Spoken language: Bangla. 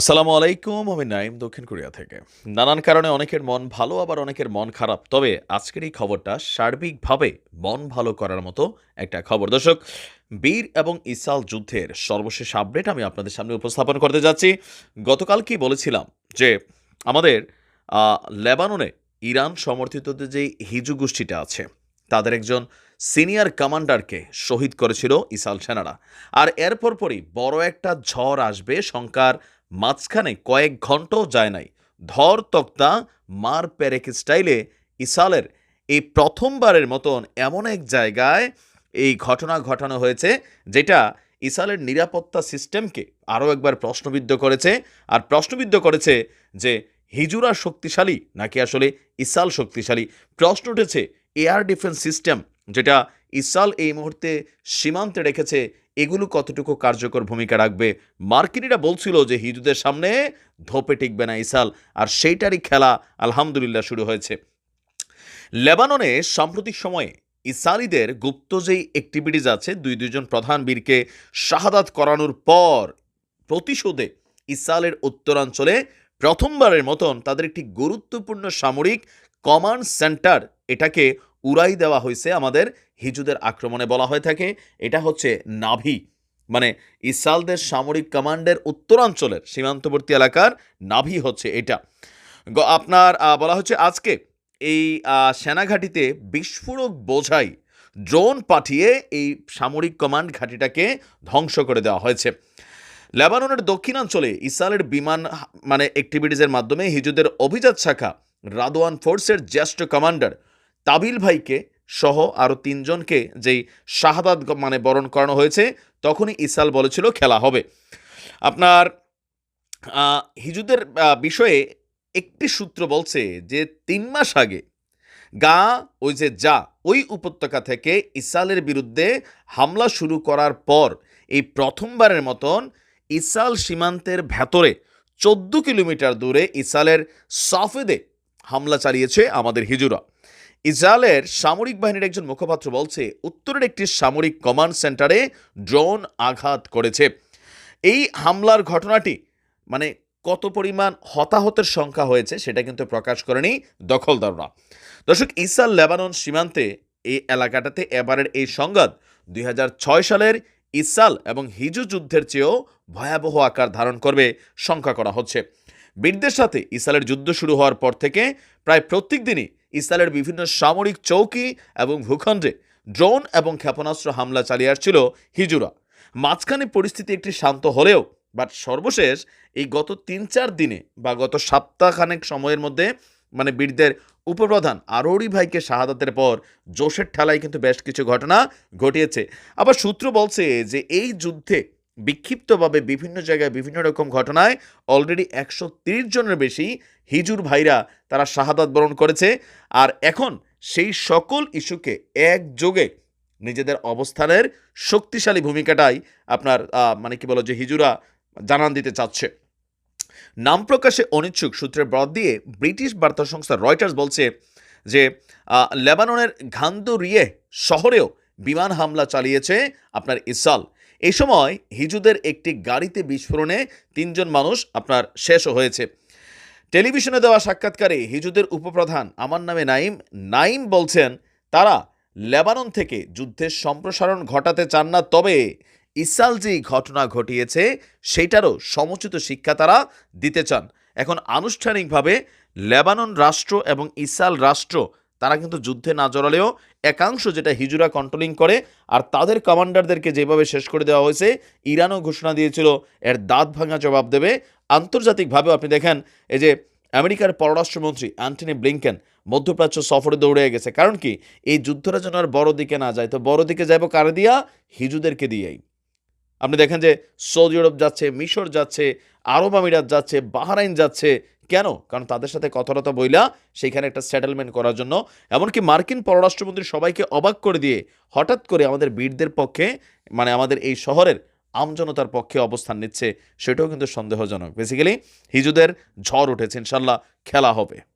আসসালামু আলাইকুম আমি নাইম দক্ষিণ কোরিয়া থেকে। নানান কারণে অনেকের মন ভালো, আবার অনেকের মন খারাপ। তবে আজকের এই খবরটা সার্বিকভাবে মন ভালো করার মতো একটা খবর। দর্শক, বীর এবং ইসাল যুদ্ধের সর্বশেষ আপডেট আমি আপনাদের সামনে উপস্থাপন করতে যাচ্ছি। গতকালকেই বলেছিলাম যে আমাদের লেবাননে ইরান সমর্থিত যে হিজু গোষ্ঠীটা আছে, তাদের একজন সিনিয়র কমান্ডারকে শহীদ করেছিল ইসাল সেনারা। আর এরপর পরই বড় একটা ঝড় আসবে, শঙ্কার মাঝখানে কয়েক ঘন্টাও যায় নাই। ধর তক্তা মার পেরেক স্টাইলে ইসালের এই প্রথমবারের মতন এমন এক জায়গায় এই ঘটনা ঘটানো হয়েছে, যেটা ইসালের নিরাপত্তা সিস্টেমকে আরও একবার প্রশ্নবিদ্ধ করেছে আর প্রশ্নবিদ্ধ করেছে যে হিজুরা শক্তিশালী নাকি আসলে ইসাল শক্তিশালী? প্রশ্ন উঠেছে এয়ার ডিফেন্স সিস্টেম, যেটা ইসাল এই মুহূর্তে সীমান্তে রেখেছে এগুলো কতটুকু কার্যকর ভূমিকা রাখবে? মার্কিনিরা বলছিল যে হিজুদের সামনে ধোপে টিকবে না ইসাল, আর সেইটারই খেলা আলহামদুলিল্লাহ শুরু হয়েছে। লেবাননে সাম্প্রতিক সময়ে ইসালিদের গুপ্ত যেই অ্যাক্টিভিটিজ আছে, দুই দুইজন প্রধান বীরকে শাহাদাত করানোর পর প্রতিশোধে ইসালের উত্তরাঞ্চলে প্রথমবারের মতন তাদের একটি গুরুত্বপূর্ণ সামরিক কমান্ড সেন্টার এটাকে উড়াই দেওয়া হয়েছে আমাদের হিজুদের আক্রমণে বলা হয়ে থাকে। এটা হচ্ছে নাভি মানে ইসালদের সামরিক কমান্ডের উত্তরাঞ্চলের সীমান্তবর্তী এলাকার নাভি হচ্ছে এটা। আপনার বলা হচ্ছে আজকে এই সেনাঘাঁটিতে বিস্ফোরক বোঝাই ড্রোন পাঠিয়ে এই সামরিক কমান্ড ঘাঁটিটাকে ধ্বংস করে দেওয়া হয়েছে। লেবাননের দক্ষিণাঞ্চলে ইসরায়েলের বিমান মানে অ্যাক্টিভিটিজের মাধ্যমে হিজুদের অভিজাত শাখা রাদওয়ান ফোর্সের জ্যেষ্ঠ কমান্ডার তাবিল ভাইকে সহ আরও তিনজনকে যেই শাহাদাত মানে বরণ করানো হয়েছে, তখনই ইসাল বলেছিল খেলা হবে। আপনার হিজুদের বিষয়ে একটি সূত্র বলছে যে তিন মাস আগে গা, ওই যে যা, ওই উপত্যকা থেকে ইসালের বিরুদ্ধে হামলা শুরু করার পর এই প্রথমবারের মতন ইসাল সীমান্তের ভেতরে চোদ্দ কিলোমিটার দূরে ইসালের সাফেদে হামলা চালিয়েছে আমাদের হিজুরা। ইসরায়েলের সামরিক বাহিনীর একজন মুখপাত্র বলছে, উত্তরের একটি সামরিক কমান্ড সেন্টারে ড্রোন আঘাত করেছে। এই হামলার ঘটনাটি মানে কত পরিমাণ হতাহতের সংখ্যা হয়েছে সেটা কিন্তু প্রকাশ করেনি দখলদাররা। দর্শক ইসাল লেবানন সীমান্তে এই এলাকাটাতে এবারের এই সংঘাত দুই হাজার ছয় সালের ইসাল এবং হিজু যুদ্ধের চেয়েও ভয়াবহ আকার ধারণ করবে, শঙ্কা করা হচ্ছে। বীরদের সাথে ইসালের যুদ্ধ শুরু হওয়ার পর থেকে প্রায় প্রত্যেক দিনই ইসরায়েলের বিভিন্ন সামরিক চৌকি এবং ভূখণ্ডে ড্রোন এবং ক্ষেপণাস্ত্র হামলা চালিয়ে আসছিল হিজুরা। মাঝখানে পরিস্থিতি একটি শান্ত হলেও, বাট সর্বশেষ এই গত তিন চার দিনে বা গত সপ্তাহখানেক সময়ের মধ্যে মানে বীরদের উপপ্রধান আরোরি ভাইকে শাহাদাতের পর জোশের ঠেলায় কিন্তু বেশ কিছু ঘটনা ঘটিয়েছে। আবার সূত্র বলছে যে এই যুদ্ধে বিক্ষিপ্তভাবে বিভিন্ন জায়গায় বিভিন্ন রকম ঘটনায় অলরেডি একশো জনের বেশি হিজুর ভাইরা তারা শাহাদাত বরণ করেছে। আর এখন সেই সকল ইস্যুকে একযোগে নিজেদের অবস্থানের শক্তিশালী ভূমিকাটাই আপনার মানে কি বলো যে হিজুরা জানান দিতে চাচ্ছে। নাম প্রকাশে অনিচ্ছুক সূত্রের বরাদ দিয়ে ব্রিটিশ বার্তা সংস্থা রয়টার্স বলছে যে লেবাননের ঘান্দুরিয়ে শহরেও বিমান হামলা চালিয়েছে আপনার ইসাল এই সময় হিজুদের একটি গাড়িতে বিস্ফোরণে তিনজন মানুষ আপনার শেষও হয়েছে। টেলিভিশনে দেওয়া সাক্ষাৎকারে হিজুদের উপপ্রধান আমার নামে নাইম নাইম বলছেন, তারা লেবানন থেকে যুদ্ধের সম্প্রসারণ ঘটাতে চান না, তবে ইসাল যে ঘটনা ঘটিয়েছে সেটারও সমুচিত শিক্ষা তারা দিতে চান। এখন আনুষ্ঠানিকভাবে লেবানন রাষ্ট্র এবং ইসাল রাষ্ট্র তারা কিন্তু যুদ্ধে না জড়ালেও একাংশ যেটা হিজুরা কন্ট্রোলিং করে আর তাদের কমান্ডারদেরকে যেভাবে শেষ করে দেওয়া হয়েছে, ইরানও ঘোষণা দিয়েছিল, এর দাঁত ভাঙা জবাব দেবে। আন্তর্জাতিকভাবেও আপনি দেখেন, এই যে আমেরিকার পররাষ্ট্রমন্ত্রী অ্যান্টনি ব্লিংকেন মধ্যপ্রাচ্য সফরে দৌড়ে গেছে। কারণ কি? এই যুদ্ধটা যেন আর বড় দিকে না যায়। তো বড় দিকে যাইব কারে দিয়া? হিজুদেরকে দিয়েই। আপনি দেখেন যে সৌদি আরব যাচ্ছে, মিশর যাচ্ছে, আরব আমিরাত যাচ্ছে, বাহরাইন যাচ্ছে। কেন? কারণ তাদের সাথে কথাটা বইলা সেইখানে একটা সেটেলমেন্ট করার জন্য। এমনকি মার্কিন পররাষ্ট্রমন্ত্রী সবাইকে অবাক করে দিয়ে হঠাৎ করে আমাদের বীরদের পক্ষে মানে আমাদের এই শহরের আমজনতার পক্ষে অবস্থান নিচ্ছে, সেটাও কিন্তু সন্দেহজনক। বেসিক্যালি হিজুদের ঝড় উঠেছে, ইনশাল্লাহ খেলা হবে।